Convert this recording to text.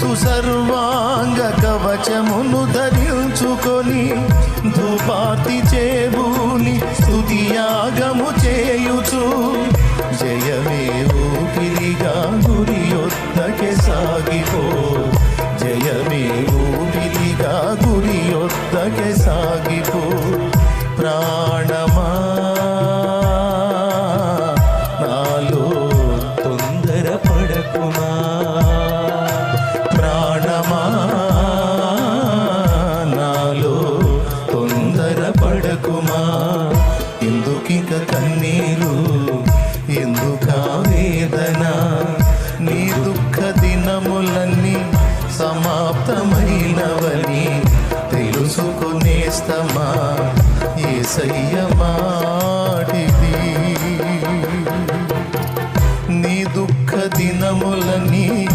సుసర్వాంగ కవచమును ధరించుకొని ధూపాతి చేబూని స్తుతియాగము చేయుచు. జయమే ఊపిరిగా గురి యొద్దకే సాగిపో. జయమే ఊపిరిగా గురి యొద్దకే సాగిపో. ప్రాణమా నాలో తొందర పడకుమా బ్రతకుమా ఎందుకింక కన్నీరు? ఎందుకా వేదన? నీ దుఃఖ దినములన్నీ సమాప్తమైనవని తెలుసుకునేస్తమా ఏసయ్య మాటిది. నీ దుఃఖ దినములన్నీ